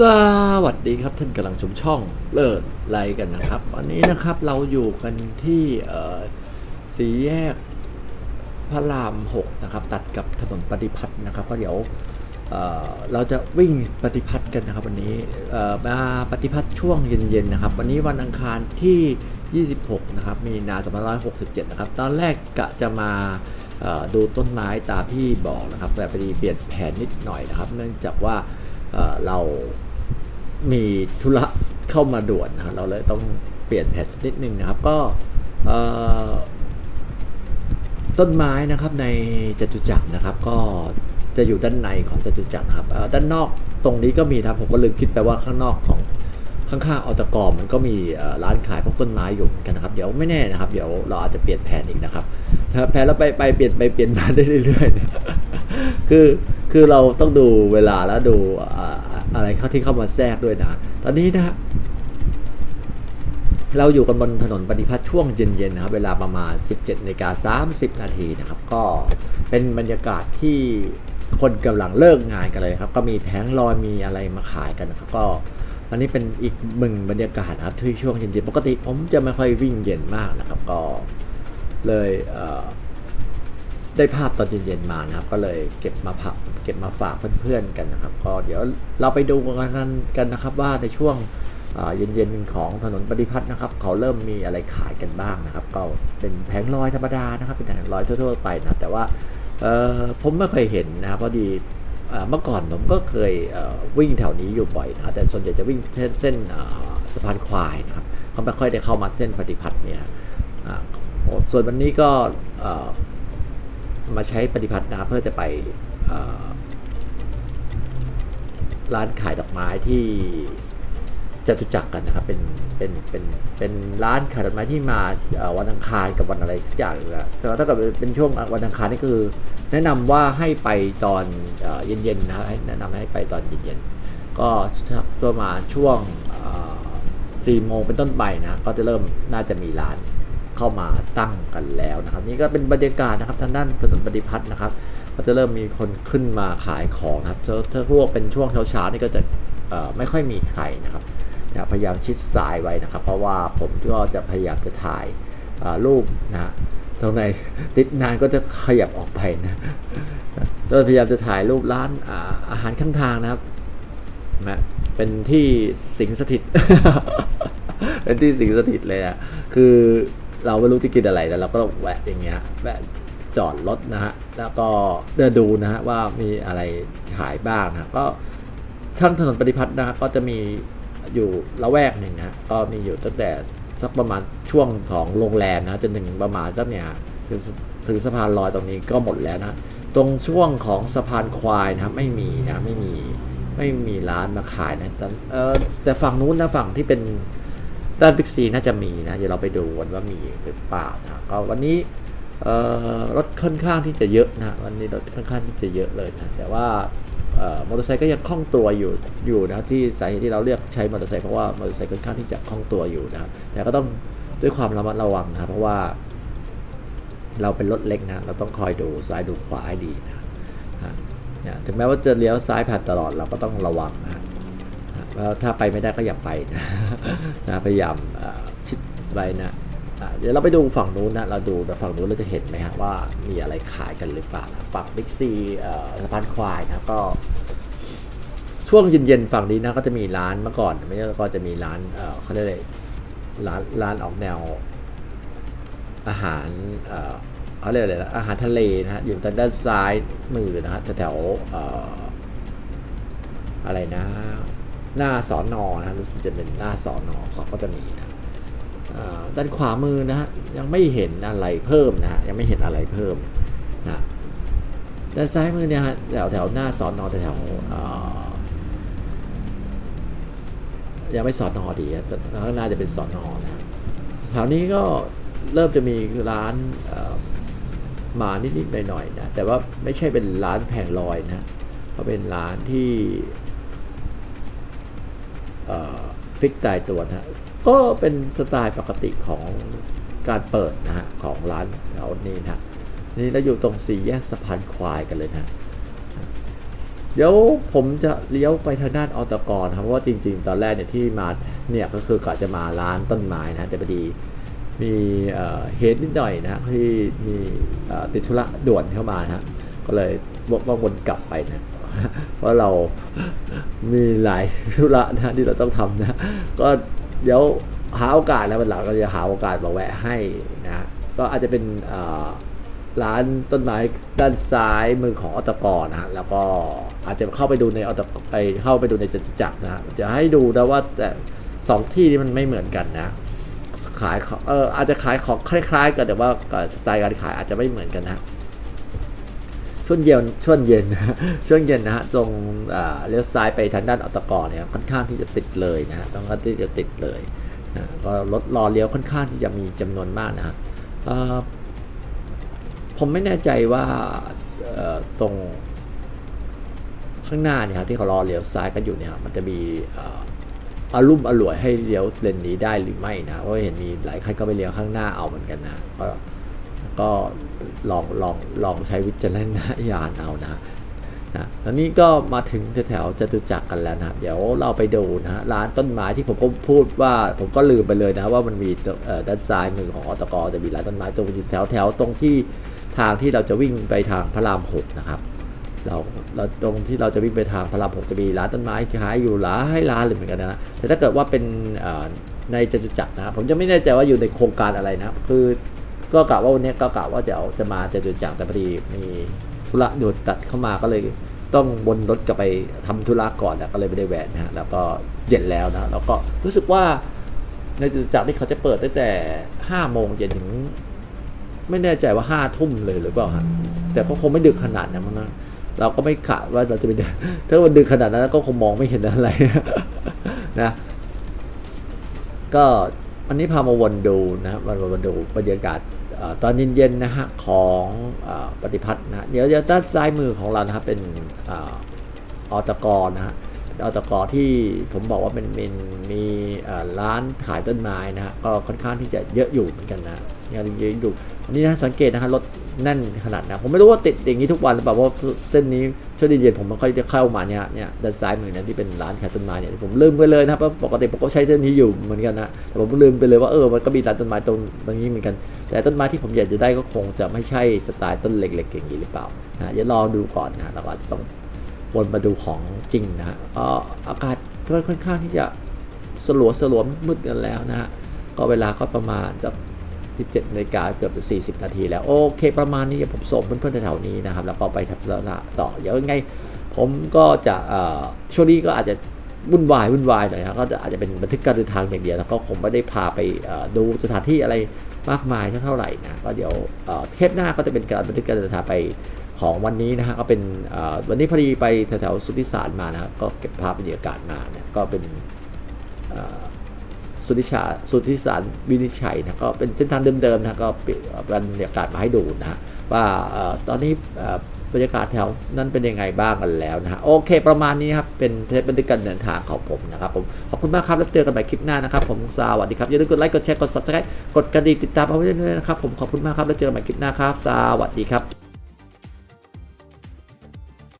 สวัสดีครับท่านกำลังชมช่องเลิศไลกันนะครับ วันนี้นะครับเราอยู่กันที่เอ่อสีแยกพระราม 6 นะครับ ตัดกับถนนปฏิพัฒน์นะครับ ก็เดี๋ยวเอ่อเราจะวิ่งปฏิพัฒน์กันนะครับ วันนี้เอ่อมาปฏิพัฒน์ช่วงเย็นๆนะครับ วันนี้วันอังคารที่ 26 นะครับ มีนา2567 นะครับ ตอนแรกกะจะมาดูต้นไม้ตามที่บอกนะครับ แต่พอดีเปลี่ยนแผนนิดหน่อยนะครับ เนื่องจากว่าเรา มีธุระเข้ามาด่วนนะครับเราเลยต้องเปลี่ยนแผนนิดนึงนะครับ ก็ต้นไม้นะครับในจตุจักรนะครับ ก็จะอยู่ด้านในของจตุจักรครับด้านนอกตรงนี้ก็มีครับผมก็ลืมคิดไปว่าข้างนอกของข้างๆออตกรมันก็มีร้านขายพวกต้นไม้อยู่กันนะครับ เดี๋ยวไม่แน่นะครับ เดี๋ยวเราอาจจะเปลี่ยนแผนอีกนะครับแผนเราไปไปเปลี่ยนไปเปลี่ยนมาได้เรื่อยๆคือคือเราต้องดูเวลาแล้วดู อะไรเข้าที่เข้ามาแทรกด้วยนะ ตอนนี้นะเราอยู่กันบนถนนปฏิพัฒน์ช่วงเย็นๆนะครับเวลาประมาณ 17นาฬิกา30 นาทีนะครับ ก็เป็นบรรยากาศที่คนกำลังเลิกงานกันเลยครับ ก็มีแผงลอยมีอะไรมาขายกันนะครับ ก็อันนี้เป็นอีกหนึ่งบรรยากาศนะครับที่ช่วงเย็นๆปกติผมจะไม่ค่อยวิ่งเย็นมากนะครับ ก็เลยเได้ภาพตอนเย็นๆมานะครับ ก็เลยเก็บมาผักเก็บมาฝากเพื่อนๆกันนะครับ ก็เดี๋ยวเราไปดูกันกันนะครับว่าในช่วงเอ่อเย็นๆของถนนปฏิพัฒน์นะครับ เขาเริ่มมีอะไรขายกันบ้างนะครับ ก็เป็นแผงลอยธรรมดานะครับ เป็นแผงลอยทั่วๆไปนะแต่ว่าผมไม่เคยเห็นนะครับพอดีเมื่อก่อนผมก็เคยวิ่งแถวนี้อยู่บ่อยนะแต่ส่วนใหญ่จะวิ่งเส้นเส้นสะพานควายนะครับก็ไม่ค่อยได้เข้ามาเส้นปฏิพัฒน์เนี่ยส่วนวันนี้ก็ มาใช้ปฏิพัฒน์นะเพื่อจะไปร้านขายดอกไม้ที่จตุจักรกันนะครับ เป็น เป็น เป็น เป็นร้านขายดอกไม้ที่มาวันอังคารกับวันอะไรสักอย่างนะแต่ว่าถ้าเกิดเป็นช่วงวันอังคารนี่คือ แนะนำว่าให้ไปตอนเย็นๆนะครับให้แนะนำให้ไปตอนเย็นๆ ก็ประมาณช่วงสี่โมงเป็นต้นไปนะ ก็จะเริ่มน่าจะมีร้าน เข้ามาตั้งกันแล้วนะครับนี่ก็เป็นบรรยากาศนะครับทางด้านถนนปฏิพัฒน์นะครับ ก็จะเริ่มมีคนขึ้นมาขายของนะครับถ้าพวกเป็นช่วงเช้าๆนี่ก็จะไม่ค่อยมีใครนะครับนะพยายามชิดซ้ายไว้นะครับ เพราะว่าผมก็จะพยายามจะถ่ายรูปนะฮะตรงไหนติดนานก็จะขยับออกไปนะก็พยายามจะถ่ายรูปร้านอาอาหารข้างทางนะครับนะเป็นที่สิงสถิต เป็นที่สิงสถิตเลยอะคือ เราไม่รู้จะกินอะไรแต่เราก็ต้องแวะอย่างเงี้ยแวะจอดรถนะฮะแล้วก็เดินดูนะฮะว่ามีอะไรขายบ้างนะก็ทั้งถนนปฏิพัฒน์นะก็จะมีอยู่ละแวกหนึ่งนะก็มีอยู่ตั้งแต่สักประมาณช่วงของโรงแรมนะจนถึงประมาณสักเนี่ยถึงถึงสะพานลอยตรงนี้ก็หมดแล้วนะตรงช่วงของสะพานควายนะไม่มีนะไม่มีไม่มีร้านมาขายนะแต่เออแต่ฝั่งนู้นนะฝั่งที่เป็น ด้านบิ๊กซีน่าจะมีนะ เดี๋ยวเราไปดูกันว่ามีหรือเปล่านะก็วันนี้รถค่อนข้างที่จะเยอะนะ วันนี้รถค่อนข้างที่จะเยอะเลยนะ แต่ว่ามอเตอร์ไซค์ก็ยังคล่องตัวอยู่อยู่นะที่สาเหตุที่เราเลือกใช้มอเตอร์ไซค์เพราะว่ามอเตอร์ไซค์ค่อนข้างที่จะคล่องตัวอยู่นะครับแต่ก็ต้องด้วยความระมัดระวังนะเพราะว่า เราเป็นรถเล็กนะเราต้องคอยดูซ้ายดูขวาให้ดีนะฮะถึงแม้ว่าจะเลี้ยวซ้ายผ่านตลอดเราก็ต้องระวังนะ ถ้าไปไม่ได้ก็อย่าไปนะพยายามเอ่อชิดไว้นะเดี๋ยวเราไปดูฝั่งนู้นนะ เราดูแต่ฝั่งนู้นเราจะเห็นไหมฮะว่ามีอะไรขายกันหรือเปล่าฝั่งบิ๊กซีสะพานควายนะก็ ช่วงเย็นๆฝั่งนี้นะก็จะมีร้านเมื่อก่อน ไม่ใช่ก็จะมีร้านเขาเรียกอะไรร้านร้านออกแนว อาหารเขาเรียกอะไรนะอาหารทะเลนะฮะอยู่ทางด้านซ้ายมือนะฮะแถวอะไรนะ หน้าสอนอนะรู้สึกจะเป็นหน้าสอนอเขาก็จะมีนะด้านขวามือนะฮะยังไม่เห็นอะไรเพิ่มนะฮะยังไม่เห็นอะไรเพิ่มนะด้านซ้ายมือเนี่ยฮะแถวแถวหน้าสอนอแถวยังไม่สอนอดีแต่ข้างหน้าจะเป็นสอนอนะแถวนี้ก็เริ่มจะมีร้านมานิดๆหน่อยๆนะแต่ว่าไม่ใช่เป็นร้านแผงลอยนะเขาเป็นร้านที่ ฟิกตายตัวนะฮะก็เป็นสไตล์ปกติของการเปิดนะฮะของร้านแถวนี้นะนี่เราอยู่ตรงสี่แยกสะพานควายกันเลยนะเดี๋ยวผมจะเลี้ยวไปทางด้านอตกรครับเพราะว่าจริง ๆ ตอนแรกเนี่ยที่มาเนี่ยก็คือกะจะมาร้านต้นไม้นะแต่พอดีมีเหตุนิดหน่อยนะที่มีติดธุระด่วนเข้ามานะฮะก็เลยต้องวนกลับไปนะ เพราะเรามีหลายธุระนะที่เราต้องทำนะ ก็เดี๋ยวหาโอกาสแล้วันหลังก็จะหาโอกาสมาแวะให้นะก็อาจจะเป็นร้านต้นไม้ด้านซ้ายมือของอตกรนะฮะแล้วก็อาจจะเข้าไปดูในอตกไปเข้าไปดูในจตุจักรนะฮะจะให้ดูนะว่าแต่สองที่นี้มันไม่เหมือนกันนะขายเอออาจจะขายของคล้าย ๆ กันแต่ว่าสไตล์การขายอาจจะไม่เหมือนกันนะ ช่วงเย็นช่วงเย็นนะฮะช่วงเย็นนะฮะตรงเลี้ยวซ้ายไปทางด้านอตกรเนี่ยค่อนข้างที่จะติดเลยนะฮะต้องการที่จะติดเลยนะก็รถรอเลี้ยวค่อนข้างที่จะมีจำนวนมากนะฮะผมไม่แน่ใจว่าตรงข้างหน้าเนี่ยครับที่เขารอเลี้ยวซ้ายกันอยู่เนี่ยมันจะมีอารุ่มอร่วยให้เลี้ยวเลนนี้ได้หรือไม่นะเพราะเห็นมีหลายคันก็ไปเลี้ยวข้างหน้าเอาเหมือนกันนะก็ ก็ลองลองลองใช้วิจารณญาณเอานะนะตอนนี้ก็มาถึงแถวจตุจักรกันแล้วนะเดี๋ยวเราไปดูนะร้านต้นไม้ที่ผมก็พูดว่าผมก็ลืมไปเลยนะว่ามันมีด้านซ้ายมือของอตกจะมีร้านต้นไม้ตรงแถวแถวตรงที่ทางที่เราจะวิ่งไปทางพระรามหกนะครับเราเราตรงที่เราจะวิ่งไปทางพระรามหกจะมีร้านต้นไม้ขายอยู่หลายร้านเลยเหมือนกันนะแต่ถ้าเกิดว่าเป็นในจตุจักรนะผมจะไม่แน่ใจว่าอยู่ในโครงการอะไรนะคือ ก็กะว่าวันนี้ก็กะว่าจะเอาจะมาจะดูจักแต่พอดีมีธุระด่วนตัดเข้ามาก็เลยต้องบนรถกลับไปทำธุระก่อนนะก็เลยไม่ได้แวะนะฮะแล้วก็เย็นแล้วนะแล้วก็รู้สึกว่าในจตุจักรที่เขาจะเปิดตั้งแต่ห้าโมงเย็นถึง ไม่แน่ใจว่าห้าทุ่มเลยหรือเปล่าฮะแต่ก็คงไม่ดึกขนาดนั้นมั้งนะเราก็ไม่กะว่าเราจะไปเดินถ้ามันดึกขนาดนั้นก็คงมองไม่เห็นอะไรนะ ก็อันนี้พามาวนดูนะครับมาวนดูบรรยากาศ ตอนเย็นๆนะฮะของอปฏิพัฒน์นะเดี๋ยวจะด้านซ้ายมือของเรานะครับเป็นออตกนะฮะอตกที่ผมบอกว่าเป็นมีมีร้านขายต้นไม้นะฮะก็ค่อนข้างที่จะเยอะอยู่เหมือนกันนะยังเยอะอยู่อันนี้นะสังเกตนะฮะรถ แน่นขนาดนะผมไม่รู้ว่าติดอย่างนี้ทุกวันหรือเปล่าเพราะเส้นนี้ช่วงเย็นๆผมไม่ค่อยจะเข้ามาเนี่ยเนี่ยด้านซ้ายมือเนะที่เป็นร้านขายต้นไม้เนี่ยผมลืมไปเลยนะครับเพราะปกติผมก็ใช้เส้นนี้อยู่เหมือนกันนะแต่ผมลืมไปเลยว่าเออมันก็มีร้านต้นไม้ตรงตรงนี้เหมือนกัน แต่ต้นไม้ที่ผมอยากจะได้ก็คงจะไม่ใช่สไตล์ต้นเล็กๆอย่างนี้หรือเปล่านะเดี๋ยวรอดูก่อนนะเราอาจจะต้องวนมาดูของจริงนะฮะก็อากาศก็ค่อนข้างที่จะสลัวสลวมมืดกันแล้วนะฮะก็เวลาก็ประมาณจะ 17นาฬิกาเกือบจะ 40 นาทีแล้ว โอเค ประมาณนี้ผมส่งเพื่อนๆแถวๆนี้นะครับ แล้วก็ไปทับละต่อเดี๋ยวยังไง ผมก็จะช่วงนี้ก็อาจจะวุ่นวายวุ่นวายหน่อยครับก็จะอาจจะเป็นบันทึกการเดินทางอย่างเดียวแล้วก็คงไม่ได้พาไปดูสถานที่อะไรมากมายเท่าไหร่นะก็เดี๋ยวเทปหน้าก็จะเป็นการบันทึกการเดินทางไปของวันนี้นะฮะก็เป็นวันนี้พอดีไปแถวๆสุทธิสารมานะครับก็เก็บภาพบรรยากาศมาเนี่ยก็เป็น สุธิชาสุธิสารวินิจฉัยนะก็เป็นเส้นทางเดิมๆนะก็เปลี่ยนบรรยากาศมาให้ดูนะว่าตอนนี้บรรยากาศแถวนั้นเป็นยังไงบ้างกันแล้วนะฮะโอเค ประมาณนี้ครับ เป็นเทปบันทึกการเดินทางของผมนะครับผมขอบคุณมากครับ แล้วเจอกันใหม่คลิปหน้านะครับผมสวัสดีครับ อย่าลืมกดไลค์กดแชร์กด subscribe กดกระดิ่งติดตามเอาไว้ด้วยนะครับผมขอบคุณมากครับแล้วเจอกันใหม่คลิปหน้าครับ สวัสดีครับ